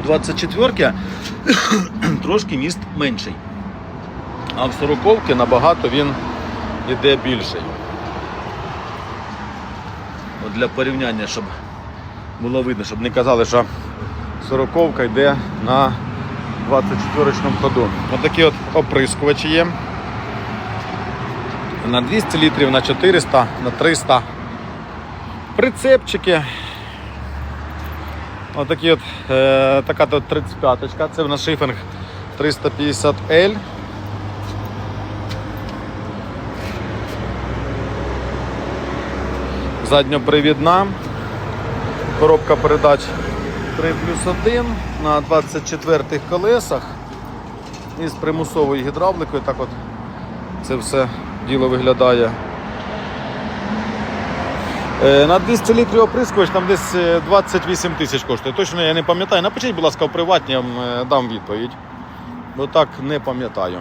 у 24 трошки міст менший. А в 40 набагато він йде більший. От для порівняння, щоб було видно, щоб не казали, що 40 йде на 24 ходу. Ось такі от оприскувачі є. На 200 літрів, на 400, на 300. Прицепчики. Отакі от, е, така тут 35-ка. Це в нас шифінг 350L. Задньопривідна. Коробка передач 3 плюс 1 на 24 колесах. І з примусовою гідравликою. Так от це все діло виглядає. Е, На 200 літрів оприскувач там десь е, 28 тисяч коштує. Точно я не пам'ятаю. Напишіть, будь ласка, в приватні, я вам е, дам відповідь. Бо так не пам'ятаю.